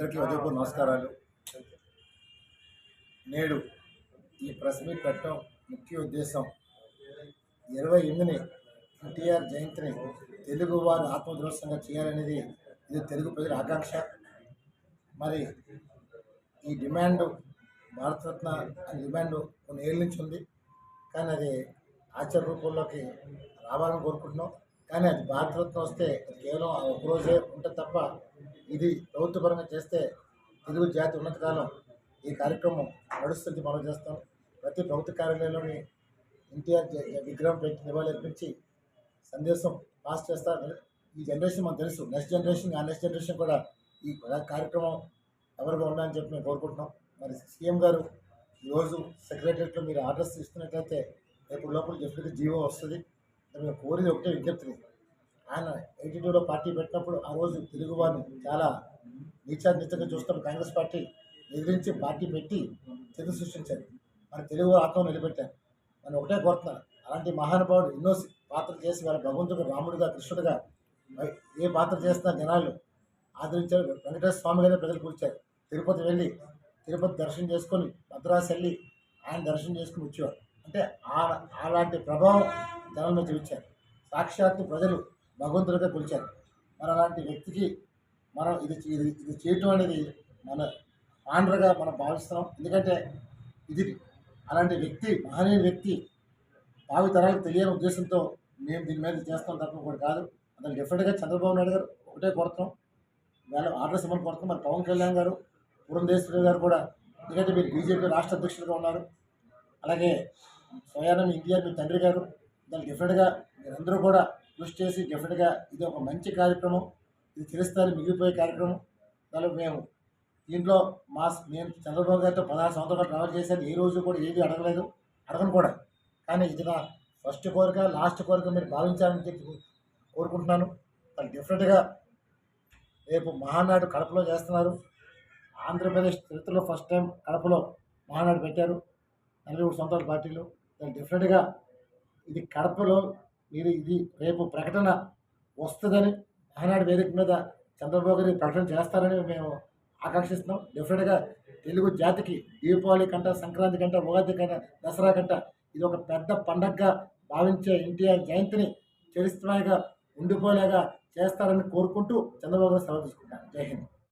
అందరికీ ఉదయపూర్ నమస్కారాలు. నేడు ఈ ప్రెస్ మీట్ పెట్టడం ముఖ్య ఉద్దేశం. ఇరవై ఎనిమిదిని ఎన్టీఆర్ జయంతిని తెలుగు వారు ఆత్మదృష్టంగా చేయాలనేది ఇది తెలుగు ప్రజల ఆకాంక్ష. మరి ఈ డిమాండ్ భారతరత్న అనే డిమాండ్ కొన్ని ఏళ్ళ నుంచి ఉంది. కానీ అది ఆచార రూపంలోకి రావాలని కోరుకుంటున్నాం. కానీ అది భారతరత్న వస్తే అది కేవలం ఆ ఒక్కరోజే ఉంటుంది తప్ప ఇది ప్రభుత్వపరంగా చేస్తే తెలుగు జాతి ఉన్నతకాలం ఈ కార్యక్రమం నడుస్తుంది. మనం చేస్తాం. ప్రతి ప్రభుత్వ కార్యాలయంలోని ఎన్టీఆర్ విగ్రహం పెట్టి నివాళులర్పించి సందేశం పాస్ చేస్తారు ఈ జనరేషన్ మనకు తెలుసు. నెక్స్ట్ జనరేషన్ ఆ నెక్స్ట్ జనరేషన్ కూడా ఈ కార్యక్రమం ఎవరిగా ఉండాలని చెప్పి మేము కోరుకుంటున్నాం. మరి సీఎం గారు ఈరోజు సెక్రటరియట్లో మీరు ఆర్డర్స్ ఇస్తున్నట్లయితే రేపు లోపల డెఫినెట్గా జీవో వస్తుంది. మేము కోరిది ఒకటే విజ్ఞప్తిని ఆయన ఎయిటీ టూలో పార్టీ పెట్టినప్పుడు ఆ రోజు తెలుగువారిని చాలా నీచాన్నితంగా చూస్తాం కాంగ్రెస్ పార్టీ ఎదిరించి పార్టీ పెట్టి చరిత్ర సృష్టించారు. మన తెలుగు ఆత్మ నిలబెట్టారు. మనం ఒకటే కోరుతున్నాను. అలాంటి మహానుభావుడు ఎన్నో పాత్రలు చేసి వాళ్ళ భగవంతుడు రాముడుగా కృష్ణుడుగా ఏ పాత్ర చేస్తున్న జనాలు ఆదరించారు. వెంకటేశ్వర స్వామి గారే ప్రజలు కూర్చారు. తిరుపతి వెళ్ళి తిరుపతి దర్శనం చేసుకొని మద్రాసు వెళ్ళి ఆయన దర్శనం చేసుకుని వచ్చేవారు. అంటే ఆ- అలాంటి ప్రభావం జనంలో మీద చూపించారు. సాక్షాత్తు ప్రజలు భగవంతుడిగా కొలిచారు. మరి అలాంటి వ్యక్తికి మనం ఇది ఇది ఇది చేయటం అనేది మన ఆంధ్రగా మనం భావిస్తున్నాం. ఎందుకంటే ఇది అలాంటి వ్యక్తి మహనీయ వ్యక్తి భావి తరాలకు తెలియని ఉద్దేశంతో మేము దీని మీద చేస్తాం తప్ప కూడా కాదు. అతను డెఫినెట్గా చంద్రబాబు నాయుడు గారు ఒకటే కోరుతున్నాం. వేళ ఆర్డర్స్ ఇవ్వమని కోరుతున్నాం. మరి పవన్ కళ్యాణ్ గారు పురంధేశ్వరి గారు కూడా ఎందుకంటే మీరు బీజేపీ రాష్ట్ర అధ్యక్షులుగా ఉన్నారు. అలాగే స్వయానం ఇండియా మీ తండ్రి గారు. దాన్ని డెఫినెట్గా మీరందరూ కూడా కృషి చేసి డెఫినెట్గా ఇది ఒక మంచి కార్యక్రమం. ఇది చిరస్థాయి మిగిలిపోయే కార్యక్రమం. దానిలో మేము దీంట్లో మా నేను చంద్రబాబు గారితో పదహారు సంవత్సరాలు ట్రావెల్ చేశాను. ఏ రోజు కూడా ఏది అడగలేదు. అడగను కూడా. కానీ ఇది నా ఫస్ట్ కోరిక లాస్ట్ కోరిక మీరు భావించాలని చెప్పి కోరుకుంటున్నాను. దాన్ని డెఫినెట్గా రేపు మహానాడు కడపలో చేస్తున్నారు. ఆంధ్రప్రదేశ్ చరిత్రలో ఫస్ట్ టైం కడపలో మహానాడు పెట్టారు. నలభై మూడు సంవత్సరాల పార్టీలు. దాని డెఫినెట్గా ఇది కడపలో మీరు ఇది రేపు ప్రకటన వస్తుందని ఆనాడు వేదిక మీద చంద్రబాబు గారి ప్రకటన చేస్తారని మేము ఆకాంక్షిస్తున్నాం. డెఫినెట్గా తెలుగు జాతికి దీపావళి కంట సంక్రాంతి కంట ఉగాది కంట దసరా కంట ఇది ఒక పెద్ద పండగగా భావించే ఎన్టీఆర్ జయంతిని చరిత్రగా ఉండిపోలేగా చేస్తారని కోరుకుంటూ చంద్రబాబు గారు సెలవు తీసుకుంటాను జై హింద్.